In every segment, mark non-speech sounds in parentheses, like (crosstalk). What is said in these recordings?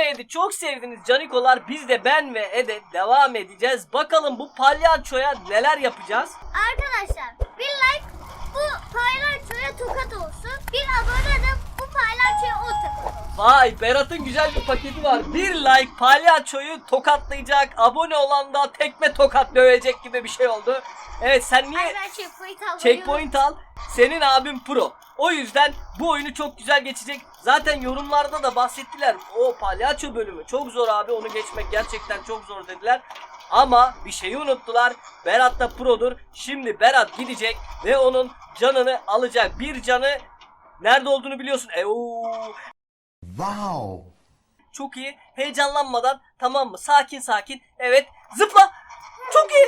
ve Ed'i çok sevdiniz canikolar. Biz de ben ve Ed'e devam edeceğiz. Bakalım bu palyaçoya neler yapacağız? Arkadaşlar bir like bu paylaşıya tokat olsun. Bir abone de bu paylaşıya o tokat olsun. Vay Berat'ın güzel bir paketi var. Bir like palyaçoyu tokatlayacak. Abone olan da tekme tokat dövecek gibi bir şey oldu. Evet sen niye ben checkpoint alıyorum. checkpoint al? Senin abin pro. O yüzden bu oyunu çok güzel geçecek. Zaten yorumlarda da bahsettiler. O palyaço bölümü çok zor abi. Onu geçmek gerçekten çok zor dediler. Ama bir şeyi unuttular. Berat da produr. Şimdi Berat gidecek ve onun canını alacak. Bir canı nerede olduğunu biliyorsun. E, oo, Wow. çok iyi. Heyecanlanmadan tamam mı? Sakin sakin. Evet. Zıpla. Çok iyi.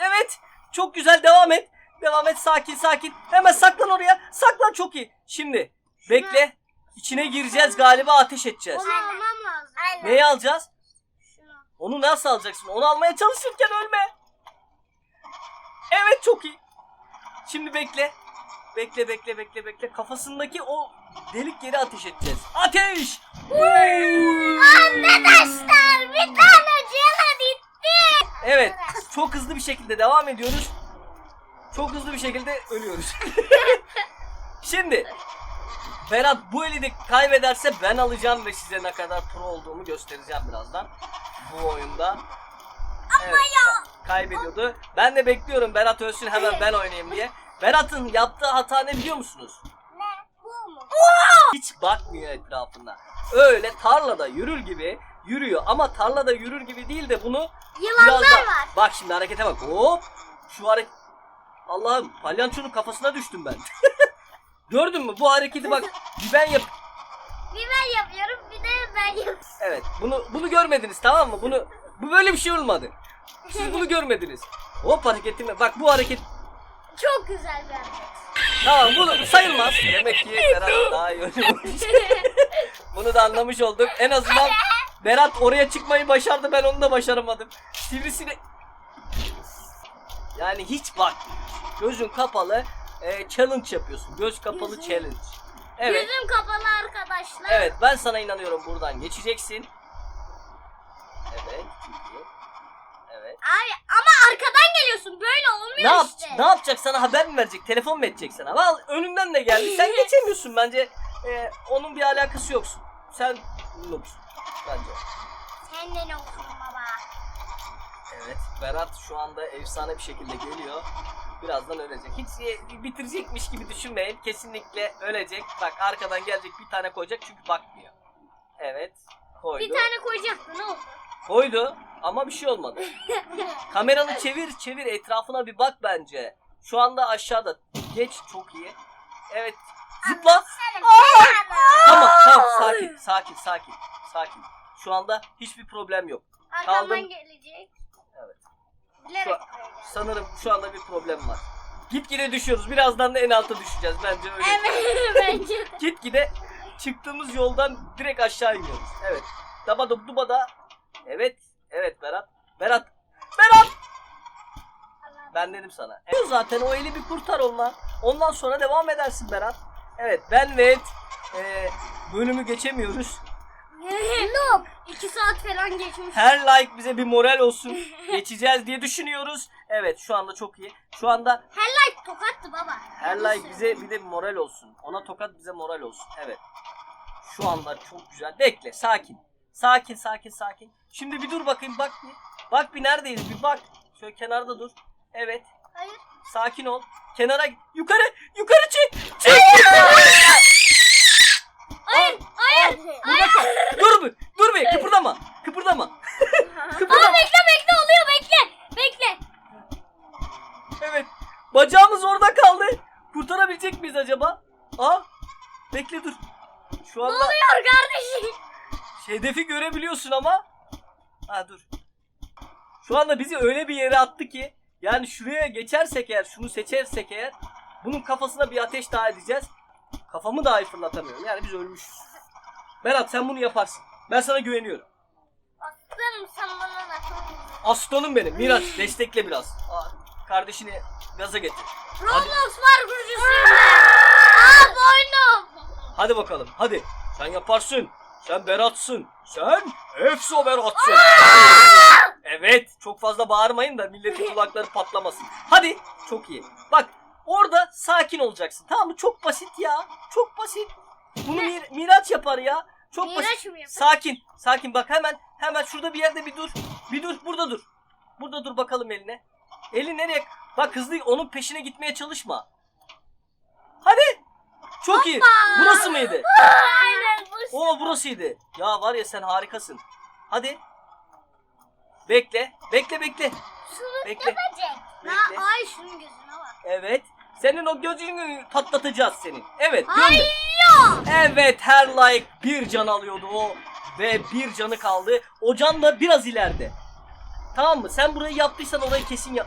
Evet. Çok güzel. Devam et. Devam et. Sakin sakin. Hemen saklan oraya. Saklan çok iyi. Şimdi bekle. İçine gireceğiz galiba ateş edeceğiz. Onu almam lazım. Aynen. Neyi alacağız? Şunu. Onu nasıl alacaksın? Onu almaya çalışırken ölme. Evet çok iyi. Şimdi bekle. Bekle bekle bekle bekle. Kafasındaki o delik yeri ateş edeceğiz. Ateş! Arkadaşlar bir tane cana bitti. Evet. Çok hızlı bir şekilde devam ediyoruz. Çok hızlı bir şekilde ölüyoruz. (laughs) Şimdi Berat bu eli de kaybederse ben alacağım ve size ne kadar pro olduğumu göstereceğim birazdan. Bu oyunda. Evet, ka- kaybediyordu. Ben de bekliyorum Berat ölsün hemen ben oynayayım diye. Berat'ın yaptığı hata ne biliyor musunuz? Ne? Bu mu? Hiç bakmıyor etrafına. Öyle tarlada yürür gibi yürüyor ama tarlada yürür gibi değil de bunu Yılanlar Biraz da- var. Bak şimdi harekete bak. Hop. Şu hareket. Allah'ım palyaçonun kafasına düştüm ben. (laughs) Gördün mü? Bu hareketi bak. Bir ben yap. Bir ben yapıyorum bir de ben yapıyorum. Evet. Bunu bunu görmediniz tamam mı? Bunu bu böyle bir şey olmadı. Siz bunu (laughs) görmediniz. Hop hareketime. Bak bu hareket. Çok güzel bir hareket. Tamam bunu sayılmaz. Demek ki Berat daha iyi oynamış. (laughs) Bunu da anlamış olduk. En azından Berat oraya çıkmayı başardı. Ben onu da başaramadım. Sivrisinek. Yani hiç bak. Gözün kapalı. e, challenge yapıyorsun. Göz kapalı Gözüm- challenge. Evet. Gözüm kapalı arkadaşlar. Evet ben sana inanıyorum buradan geçeceksin. Evet. Evet. Abi ama arkadan geliyorsun böyle olmuyor Ne yap işte. ne yapacak sana haber mi verecek? Telefon mu edecek sana? Al önünden de geldi. (laughs) Sen geçemiyorsun bence. E, onun bir alakası yoksun. Sen noobsun bence. Olsun baba. Evet. Berat şu anda efsane bir şekilde geliyor. Birazdan ölecek. Hiç bitirecekmiş gibi düşünmeyin. Kesinlikle ölecek. Bak arkadan gelecek bir tane koyacak çünkü bakmıyor. Evet. Koydu. Bir tane koyacaktı ne oldu? Koydu ama bir şey olmadı. (laughs) Kameranı çevir çevir etrafına bir bak bence. Şu anda aşağıda. Geç çok iyi. Evet. Zıpla. Tamam tamam sakin sakin sakin sakin. Şu anda hiçbir problem yok. Arkamdan Kaldım. gelecek. Şu-. Sanırım şu anda bir problem var. Gitgide düşüyoruz. Birazdan da en alta düşeceğiz. Bence öyle. Evet (laughs) bence de. Gitgide çıktığımız yoldan direkt aşağı iniyoruz. Evet. Daba dub duba da. Evet. Evet Berat. Berat. Berat. Ben dedim sana. Evet, zaten o eli bir kurtar ondan. Ondan sonra devam edersin Berat. Evet ben ve Ed, e, bölümü geçemiyoruz. Noob. İki saat falan geçmiş. Her like bize bir moral olsun. (laughs) Geçeceğiz diye düşünüyoruz. Evet şu anda çok iyi. Şu anda Her like tokattı baba. Her like bize bir de moral olsun. Ona tokat bize moral olsun. Evet. Şu anda çok güzel. Bekle sakin. Sakin sakin sakin. Şimdi bir dur bakayım bak bir. Bak bir neredeyiz bir bak. Şöyle kenarda dur. Evet. Hayır. Sakin ol. Kenara git. Yukarı yukarı çık. Çık. Hayır. Hayır. Hayır. dur bir. Dur bir. Kıpırdama. Kıpırdama. Aa Kıpırdama. bekle bekle oluyor bekle. Bekle. Evet. Bacağımız orada kaldı. Kurtarabilecek miyiz acaba? Aa. Bekle dur. Şu Ne anda oluyor kardeşim? Hedefi görebiliyorsun ama. Ha dur. Şu anda bizi öyle bir yere attı ki yani şuraya geçersek eğer şunu seçersek eğer bunun kafasına bir ateş daha edeceğiz. Kafamı dahi fırlatamıyorum. Yani biz ölmüşüz. Berat sen bunu yaparsın. Ben sana güveniyorum. Aslanım sen bana da. Aslanım benim. Miraç destekle biraz. Aa, kardeşini gaza getir. Roblox var kurucusuyum ben. Aa boynum. Hadi bakalım. Hadi. Sen yaparsın. Sen Berat'sın. Sen Efso Berat'sın. evet. Çok fazla bağırmayın da milletin kulakları patlamasın. Hadi. Çok iyi. Bak orada sakin olacaksın. Tamam mı? Çok basit ya. Çok basit. Bunu Mir- Miraç yapar ya. Çok basit. Miraç mı yapar? Sakin. Sakin bak hemen hemen şurada bir yerde bir dur. Bir dur burada dur. Burada dur bakalım eline. Eli nereye? Bak hızlı onun peşine gitmeye çalışma. Hadi. Çok iyi. Burası mıydı? Aynen bu. Oo burasıydı. Ya var ya sen harikasın. Hadi. Bekle. Bekle bekle. Şunu Bekle. yapacak. Bekle. Ha, ay şunun gözüne bak. Evet. Senin o gözünü patlatacağız senin. Evet. Ay gönder. Evet her like bir can alıyordu o. Ve bir canı kaldı. O can da biraz ileride. Tamam mı? Sen burayı yaptıysan orayı kesin yap.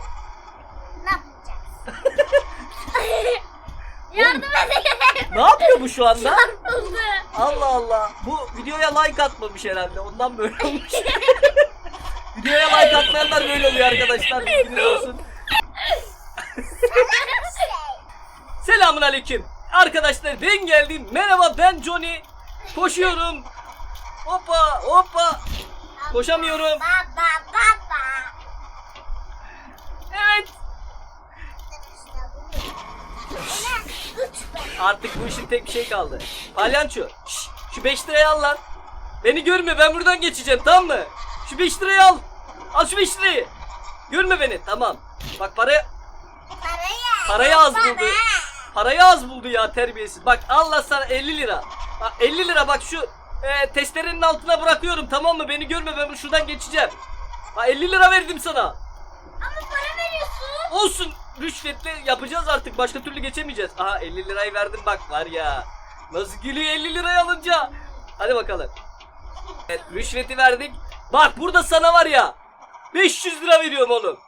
Ne yapacağız? (laughs) Yardım edin. Ne yapıyor bu şu anda? Çarpıldı. Allah Allah. Bu videoya like atmamış herhalde. Ondan böyle olmuş. (laughs) videoya like atmayanlar böyle oluyor arkadaşlar. Bilginiz olsun. Selamun aleyküm. Arkadaşlar ben geldim. Merhaba ben Johnny. Koşuyorum. Hoppa hoppa. Koşamıyorum. Baba baba. Evet. Artık bu işin tek bir şey kaldı. Palyanço. şş, şu 5 lirayı al lan. Beni görme ben buradan geçeceğim tamam mı? Şu 5 lirayı al. Al şu 5 lirayı. Görme beni tamam. Bak parayı, parayı az buldu. Parayı az buldu ya terbiyesiz. Bak Allah sana 50 lira. Bak 50 lira bak şu e, testerenin altına bırakıyorum tamam mı? Beni görme ben şuradan geçeceğim. Bak 50 lira verdim sana. Ama para veriyorsun. Olsun rüşvetle yapacağız artık başka türlü geçemeyeceğiz. Aha 50 lirayı verdim bak var ya. Nasıl gülüyor 50 lirayı alınca. Hadi bakalım. Evet rüşveti verdik. Bak burada sana var ya. 500 lira veriyorum oğlum.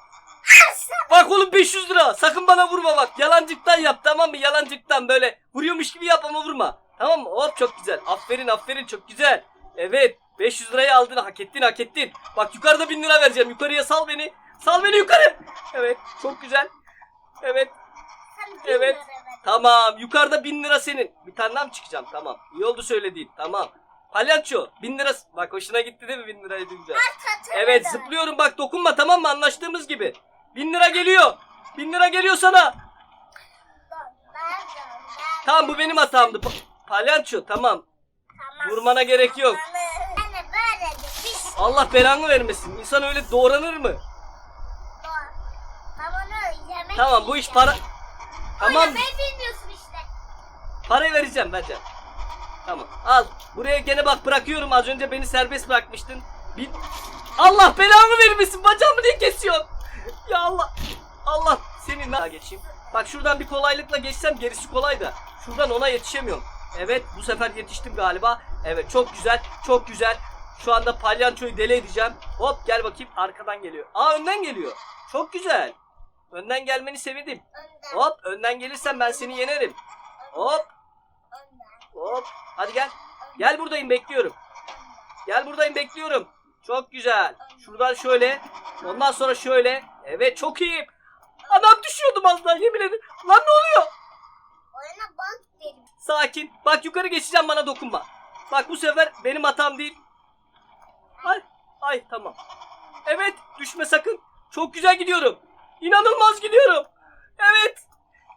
Bak oğlum 500 lira. Sakın bana vurma bak. Yalancıktan yap tamam mı? Yalancıktan böyle vuruyormuş gibi yap ama vurma. Tamam mı? Hop çok güzel. Aferin aferin çok güzel. Evet 500 lirayı aldın hak ettin hak ettin. Bak yukarıda 1000 lira vereceğim. Yukarıya sal beni. Sal beni yukarı. Evet çok güzel. Evet Evet. Tamam yukarıda 1000 lira senin. Bir tane daha mı çıkacağım? Tamam. İyi oldu söylediğin. Tamam. Palyaço 1000 lira. Bak hoşuna gitti değil mi 1000 lirayı duyunca? Evet zıplıyorum bak dokunma tamam mı anlaştığımız gibi. 1000 lira geliyor. 1000 lira geliyor sana. Tamam bu benim hatamdı. Pa- palyaço tamam. Vurmana gerek yok. Pis. Allah belanı vermesin. İnsan öyle doğranır mı? Tamam bu iş para... Tamam işte. parayı vereceğim vereceğim. Tamam al. Buraya gene bak bırakıyorum. Az önce beni serbest bırakmıştın. Bir... Allah belanı vermesin. Bacağımı niye kesiyorsun? Ya Allah. Allah senin daha geçeyim. Bak şuradan bir kolaylıkla geçsem gerisi kolay da. Şuradan ona yetişemiyorum. Evet bu sefer yetiştim galiba. Evet çok güzel çok güzel. Şu anda palyançoyu deli edeceğim. Hop gel bakayım arkadan geliyor. Aa önden geliyor. Çok güzel. Önden gelmeni sevindim. Önden. Hop önden gelirsen ben seni yenerim. Hop Önden. hop. Hadi gel. Gel buradayım bekliyorum. Gel buradayım bekliyorum. Çok güzel. Şuradan şöyle. Ondan sonra şöyle. Evet çok iyi. Adam düşüyordum az daha yemin ederim. Lan ne oluyor? Oyuna bak dedim. Sakin. Bak yukarı geçeceğim bana dokunma. Bak bu sefer benim hatam değil. Ay. Ay tamam. Evet düşme sakın. Çok güzel gidiyorum. İnanılmaz gidiyorum. Evet.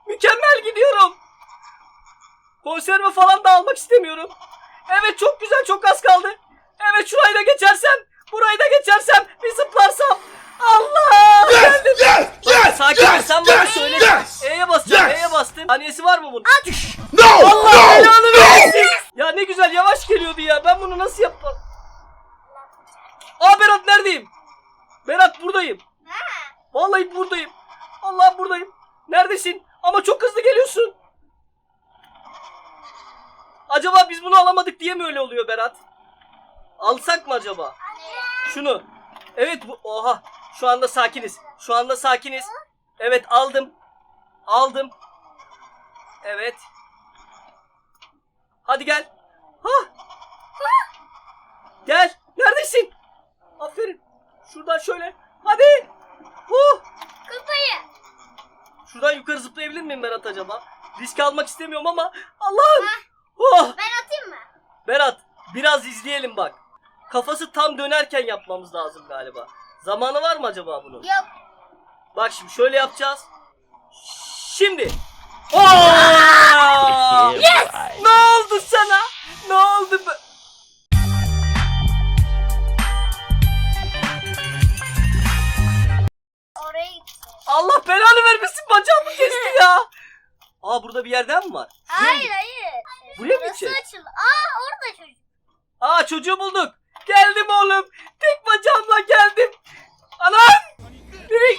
Mükemmel gidiyorum. Konserve falan da almak istemiyorum. Evet çok güzel çok az kaldı. Evet şurayı da geçersem. Burayı da geçersem. Bir zıplarsam. Allah. Geldim. Yes! Yes! Sakin ol yes! sen bana yes! söyle. Yes! E'ye basacağım. Yes! E'ye bastım. Saniyesi var mı bunun? No! Allah no! belanı no! versin. Ya ne güzel yavaş geliyordu ya. Ben bunu nasıl yapmam? Aa Berat neredeyim? Berat buradayım. Ha. Vallahi buradayım. Allah buradayım. Neredesin? Ama çok hızlı geliyorsun. Acaba biz bunu alamadık diye mi öyle oluyor Berat? Alsak mı acaba? Şunu. Evet bu. Oha. Şu anda sakiniz. Şu anda sakiniz. Evet aldım. Aldım. Evet. Hadi gel. Ha. Gel. Neredesin? Aferin. Şuradan şöyle. Hadi. Huh. Kupayı. Şuradan yukarı zıplayabilir miyim Berat acaba? Risk almak istemiyorum ama Allah'ım. Oh. Ben atayım mı? Berat Biraz izleyelim bak. Kafası tam dönerken yapmamız lazım galiba. Zamanı var mı acaba bunun? Yok. Bak şimdi şöyle yapacağız. Şimdi. Oo! (laughs) Yes! Ne oldu sana? Ne oldu? be- Oraya gitti. Allah belanı vermesin bacağımı kesti ya. Aa burada bir yerden mi var? Hayır hayır. Buraya mı Burası açıldı. Aa orada çocuk. Aa çocuğu bulduk. Geldim oğlum. Tek bacağımla geldim. Anam. Nereye?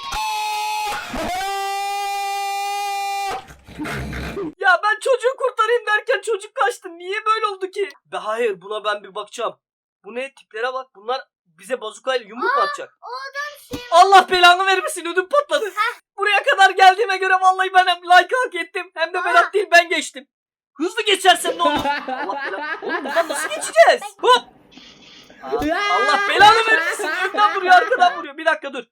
ya ben çocuğu kurtarayım derken çocuk kaçtı. Niye böyle oldu ki? Be hayır buna ben bir bakacağım. Bu ne tiplere bak. Bunlar bize bazukayla yumruk mu atacak? O adam şey. Allah belanı vermesin ödüm patladı. Buraya kadar geldiğime göre vallahi ben hem like hak ettim. Hem de Berat değil ben geçtim. Hızlı geçersem ne olur? (laughs) Allah belanı. Oğlum buradan nasıl geçeceğiz? Hop. Allah belanı vermesin. Önden vuruyor arkadan vuruyor. Bir dakika dur.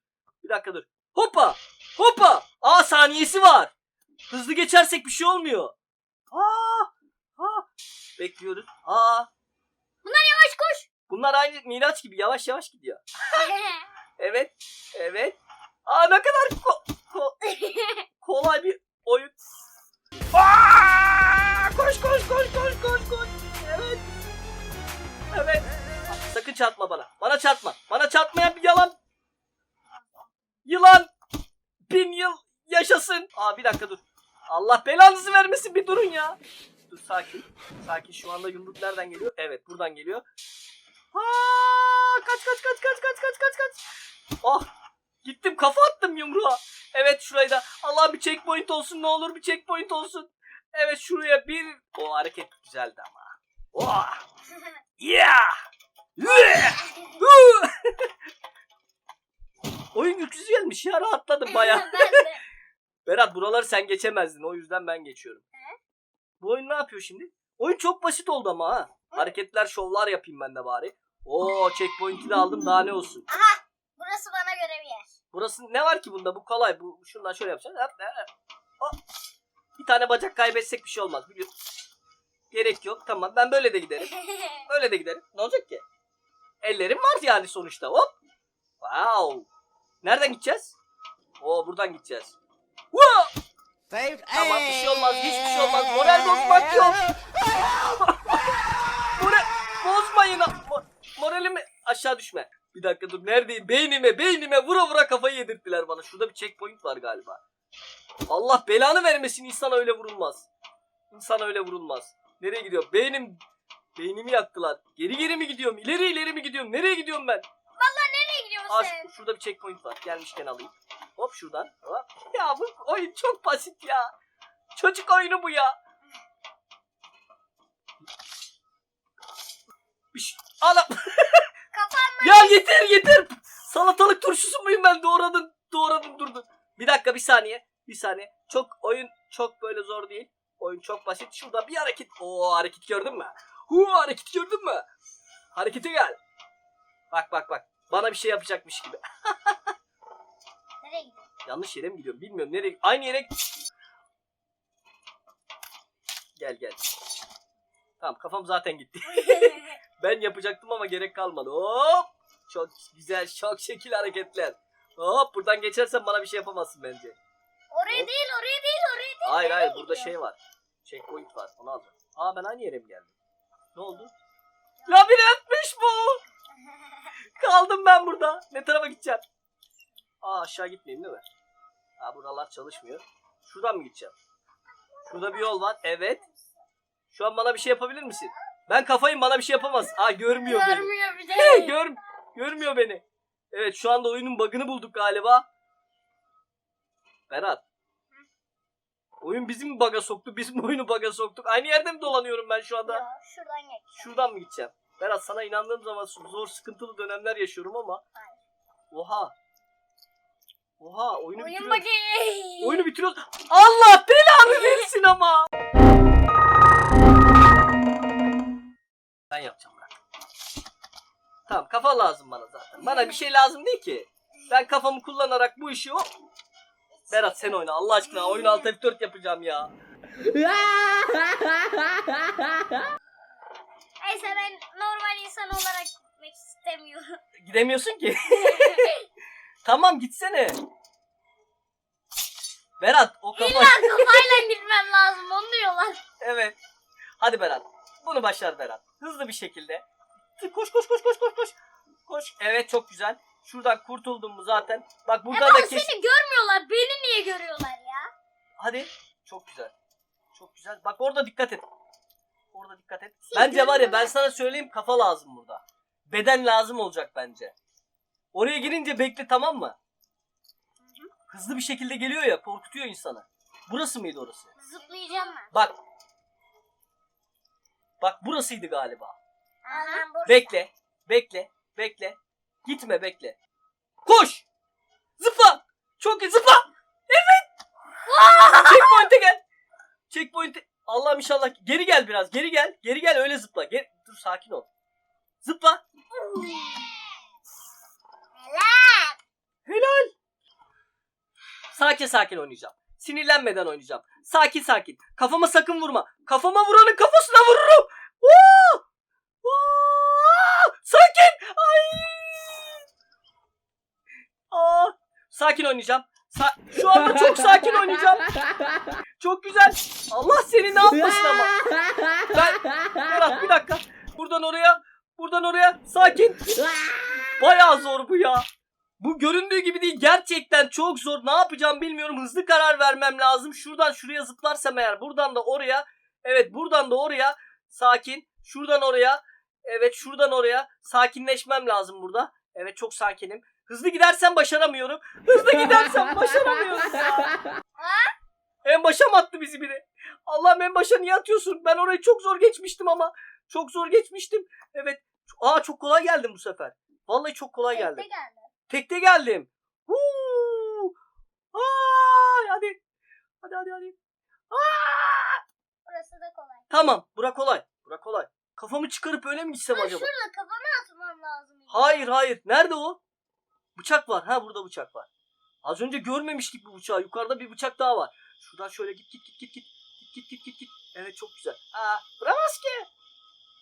Bir dakika dur. Hoppa. Hoppa. Aa saniyesi var. Hızlı geçersek bir şey olmuyor. Aa. Aa. Bekliyoruz. Aa. Yavaş koş. Bunlar aynı Miraç gibi yavaş yavaş gidiyor. (laughs) Evet. Evet. Aa ne kadar ko- ko- kolay bir oyun. Aa! Koş koş koş koş koş koş. Evet. Evet. Sakın çarpma bana. Bana çarpma. Bana çarpmayan bir yalan. Yılan. Bin yıl yaşasın. Aa bir dakika dur. Allah belanızı vermesin bir durun ya. Dur sakin. Sakin şu anda yumruk nereden geliyor? Evet buradan geliyor. Aa, kaç kaç kaç kaç kaç kaç kaç kaç. Oh gittim kafa attım yumruğa. Evet şurayı da Allah bir checkpoint olsun ne olur bir checkpoint olsun. Evet şuraya bir o hareket güzeldi ama. Oh. (laughs) Yeah. (laughs) Oyun yüksüz gelmiş ya rahatladım (laughs) baya. Berat buraları sen geçemezdin o yüzden ben geçiyorum. Bu oyun ne yapıyor şimdi? Oyun çok basit oldu ama ha. Hareketler şovlar yapayım ben de bari. Oo checkpoint'i de aldım daha ne olsun. Burası bana göre bir yer. Burası ne var ki bunda? Bu kolay. Bu şundan şöyle yapacağız. Hop, hop, hop. Bir tane bacak kaybetsek bir şey olmaz. Biliyor. Gerek yok. Tamam. Ben böyle de giderim. (laughs) Böyle de giderim. Ne olacak ki? Ellerim var yani sonuçta. Hop. Wow. Nereden gideceğiz? Oo buradan gideceğiz. Wow. Tamam bir şey olmaz. Hiçbir şey olmaz. Moral bozmak yok. Moral bozmayın. Mo- moralimi aşağı düşme. Bir dakika dur. Neredeyim? Beynime, beynime vura vura kafayı yedirttiler bana. Şurada bir checkpoint var galiba. Allah belanı vermesin. İnsan öyle vurulmaz. İnsan öyle vurulmaz. Nereye gidiyor? Beynim beynimi yaktılar. Geri geri mi gidiyorum? İleri ileri mi gidiyorum? Nereye gidiyorum ben? Nereye gidiyorsun Aa, sen? şu- şurada bir checkpoint var. Gelmişken alayım. Hop şuradan. Hop. Ya bu oyun çok basit ya. Çocuk oyunu bu ya. Bir şey... Ana. (laughs) Ya yeter yeter. Salatalık turşusu muyum ben? Doğradın. Doğradın durdun. Bir dakika bir saniye. Bir saniye. Çok oyun çok böyle zor değil. Oyun çok basit. Şurada bir hareket. Oo hareket gördün mü? Hu hareket gördün mü? Harekete gel. Bak bak bak. Bana bir şey yapacakmış gibi. (laughs) Nereye gidiyorsun? Yanlış yere mi gidiyorum bilmiyorum. Nereye? Aynı yere... Gel gel. Tamam kafam zaten gitti. (laughs) ben yapacaktım ama gerek kalmadı. Hop! Çok güzel, çok şekil hareketler. Hop buradan geçersen bana bir şey yapamazsın bence. oraya Hop. değil oraya değil oraya değil. Hayır hayır burada gidiyor? şey var. Checkpoint var onu alacağım. Aa ben aynı yere mi geldim? Ne oldu? Labirentmiş bu. Kaldım ben burada. Ne tarafa gideceğim? Aa aşağı gitmeyeyim değil mi? Aa buralar çalışmıyor. Şuradan mı gideceğim? Şurada bir yol var. Evet. Şu an bana bir şey yapabilir misin? Ben kafayım bana bir şey yapamaz. Aa görmüyor beni. Görmüyor bir de. Gör, görmüyor beni. Evet şu anda oyunun bug'ını bulduk galiba. Berat. Oyun bizim bug'a soktu. (laughs) Biz mi oyunu bug'a soktuk? Aynı yerde mi dolanıyorum ben şu anda? Yok, şuradan geç. Şuradan mı gideceğim? Berat sana inandığım zaman zor sıkıntılı dönemler yaşıyorum ama. Hayır. Oha. Oha oyunu Oyun bitiriyoruz. bakayım. Oyunu bitiriyoruz. Allah belanı (laughs) versin ama. Ben yapacağım bırak. Tamam kafa lazım bana zaten. Bana bir şey lazım değil ki. Ben kafamı kullanarak bu işi hop. Berat sen oyna Allah aşkına oyun alt F4 yapacağım ya. Neyse ben normal insan olarak gitmek istemiyorum. Gidemiyorsun ki. (laughs) tamam gitsene. Berat o kafa... İlla kafayla gitmem lazım onu diyorlar. evet. Hadi Berat. Bunu başar Berat. Hızlı bir şekilde. Koş koş koş koş koş koş. Koş. Evet çok güzel. Şuradan kurtuldun mu zaten. Bak burada Ama da kes. seni görmüyorlar. Beni niye görüyorlar ya? Hadi. Çok güzel. Çok güzel. Bak orada dikkat et. Orada dikkat et. Seni Bence var ya ben görmüyorlar. sana söyleyeyim kafa lazım burada. Beden lazım olacak bence. Oraya girince bekle tamam mı? Hızlı bir şekilde geliyor ya korkutuyor insanı. Burası mıydı orası? Zıplayacağım ben. Bak. Bak burasıydı galiba. Aha. Bekle. Bekle. Bekle. Gitme bekle. Koş. Zıpla. Çok iyi zıpla. Evet. (laughs) Checkpoint'e gel. Checkpoint'e. Allah'ım inşallah. Geri gel biraz. Geri gel. Geri gel öyle zıpla. Geri... Dur sakin ol. Zıpla. Helal. Helal. Sakin sakin oynayacağım. Sinirlenmeden oynayacağım. Sakin sakin. Kafama sakın vurma. Kafama vuranın kafasına vururum. Oo! Oo! Sakin. Ay! Aa! Sakin oynayacağım. Sa- Şu anda çok sakin oynayacağım. Çok güzel. Allah seni ne yapmasın ama. Ben... Berat bir dakika. Buradan oraya. Buradan oraya. Sakin. Bayağı zor bu ya. Bu göründüğü gibi değil. Gerçekten çok zor. Ne yapacağım bilmiyorum. Hızlı karar vermem lazım. Şuradan şuraya zıplarsam eğer. Buradan da oraya. Evet buradan da oraya. Sakin. Şuradan oraya. Evet şuradan oraya. Sakinleşmem lazım burada. Evet çok sakinim. Hızlı gidersem başaramıyorum. Hızlı gidersem başaramıyorum. (laughs) En başa mı attı bizi biri? Allah'ım en başa niye atıyorsun? Ben orayı çok zor geçmiştim ama. Çok zor geçmiştim. Evet. Aa çok kolay geldim bu sefer. Vallahi çok kolay geldim. Tekte geldi. Tekte geldim. Huu! Ay, hadi. Hadi hadi hadi. Aa! Burası da kolay. Tamam. Bura kolay. Bura kolay. Kafamı çıkarıp öyle mi gitsem Ama acaba? şurada kafana atmam lazım. Hayır hayır. Nerede o? Bıçak var. Ha burada bıçak var. Az önce görmemiştik bu bıçağı. Yukarıda bir bıçak daha var. Şuradan şöyle git git git git git. Git git git git git. Evet çok güzel. Aa, vuramaz ki.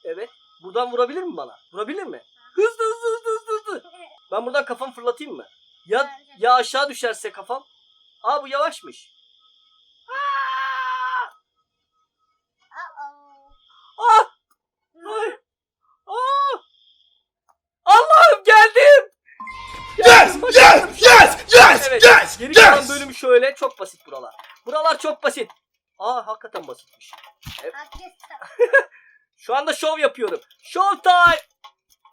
Evet. Buradan vurabilir mi bana? Vurabilir mi? Hızlı hızlı hızlı hızlı hızlı. Ben buradan kafamı fırlatayım mı? Ya ya aşağı düşerse kafam. Aa bu yavaşmış. Aa! Ah! Ay! Aa! Allah'ım geldim. Yes! Yes! Yes! Yes! Evet. Yes! Geri kalan Yes! bölüm şöyle çok basit buralar. Buralar çok basit. Aa hakikaten basitmiş. Hakikaten. (laughs) Şu anda şov yapıyorum. Show time.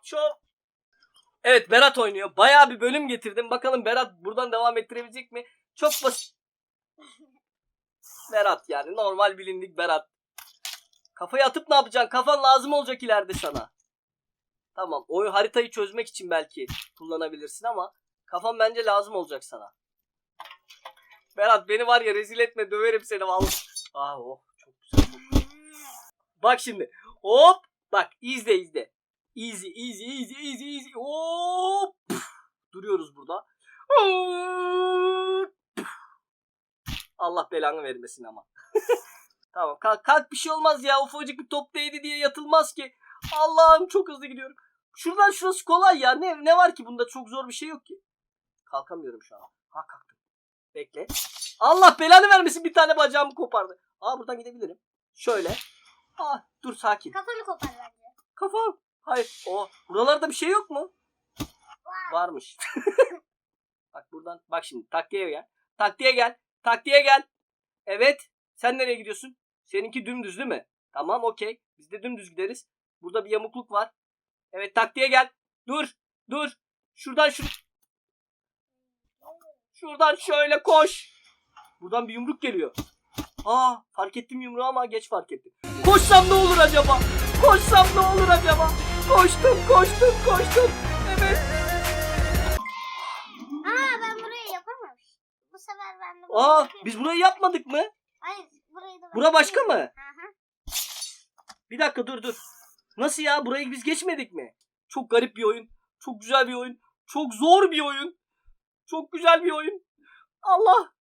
Show. Evet Berat oynuyor. Bayağı bir bölüm getirdim. Bakalım Berat buradan devam ettirebilecek mi? Çok basit. Berat yani normal bilindik Berat. Kafayı atıp ne yapacaksın? Kafan lazım olacak ileride sana. Tamam. O haritayı çözmek için belki kullanabilirsin ama kafan bence lazım olacak sana. Berat beni var ya rezil etme döverim seni vallahi. Ah oh çok güzel. Bak şimdi. Hop. Bak izle izle. Easy easy easy easy easy. Hop. Duruyoruz burada. Allah belanı vermesin ama. (laughs) tamam kalk, kalk bir şey olmaz ya. Ufacık bir top değdi diye yatılmaz ki. Allah'ım çok hızlı gidiyorum. Şuradan şurası kolay ya. Ne, ne var ki bunda çok zor bir şey yok ki. Kalkamıyorum şu an. Ha kalktım. Bekle. Allah belanı vermesin bir tane bacağımı kopardı. Aa buradan gidebilirim. Şöyle. Aa dur sakin. Kafanı kopar bence. Kafam. Hayır. O buralarda bir şey yok mu? Var. Varmış. (laughs) bak buradan. Bak şimdi taktiğe gel. Taktiğe gel. Taktiğe gel. Evet. Sen nereye gidiyorsun? Seninki dümdüz değil mi? Tamam okey. Biz de dümdüz gideriz. Burada bir yamukluk var. Evet taktiğe gel. Dur. Dur. Şuradan şu. Şuradan şöyle koş. Buradan bir yumruk geliyor. Aa fark ettim yumruğu ama geç fark ettim. Koşsam ne olur acaba? Koşsam ne olur acaba? Koştum koştum koştum. Evet. Aa ben burayı yapamamıştım. Bu sefer ben de Aa yapayım. biz burayı yapmadık mı? Hayır burayı da ben Bura başka yapayım. mı? Hı. Bir dakika dur dur. Nasıl ya? Burayı biz geçmedik mi? Çok garip bir oyun. Çok güzel bir oyun. Çok zor bir oyun. Çok güzel bir oyun. Allah.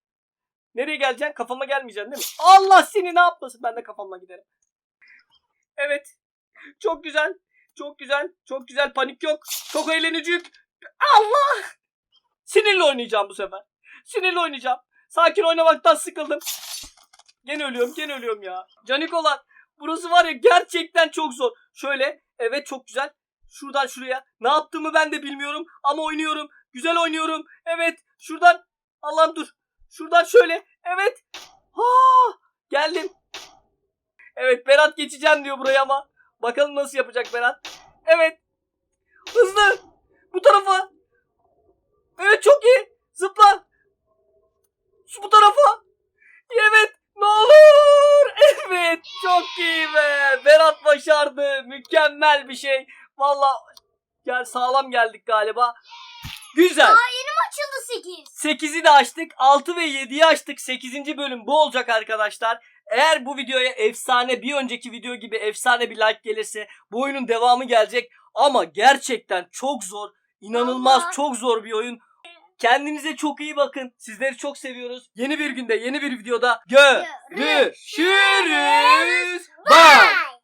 Nereye geleceksin? Kafama gelmeyeceksin değil mi? Allah seni ne yapmasın? Ben de kafamla giderim. Evet. Çok güzel. Çok güzel. Çok güzel. Panik yok. Çok eğlenecek. Allah! Sinirli oynayacağım bu sefer. Sinirli oynayacağım. Sakin oynamaktan sıkıldım. Gene ölüyorum. Gene ölüyorum ya. Canikolar. Burası var ya gerçekten çok zor. Şöyle. Evet çok güzel. Şuradan şuraya. Ne yaptığımı ben de bilmiyorum. Ama oynuyorum. Güzel oynuyorum. Evet. Şuradan. Allah'ım dur. Şuradan şöyle. Evet. Ha! Geldim. Evet Berat geçeceğim diyor buraya ama. Bakalım nasıl yapacak Berat. Evet. Hızlı. Bu tarafa. Evet çok iyi. Zıpla. Şu bu tarafa. Evet. Ne olur. (laughs) Evet. Çok iyi be. Berat başardı. Mükemmel bir şey. Valla gel sağlam geldik galiba. Güzel. Açıldı 8. 8'i de açtık. 6 ve 7'yi açtık. 8. bölüm bu olacak arkadaşlar. Eğer bu videoya efsane bir önceki video gibi efsane bir like gelirse bu oyunun devamı gelecek. Ama gerçekten çok zor. inanılmaz Allah. çok zor bir oyun. Kendinize çok iyi bakın. Sizleri çok seviyoruz. Yeni bir günde yeni bir videoda görüşürüz. Bye.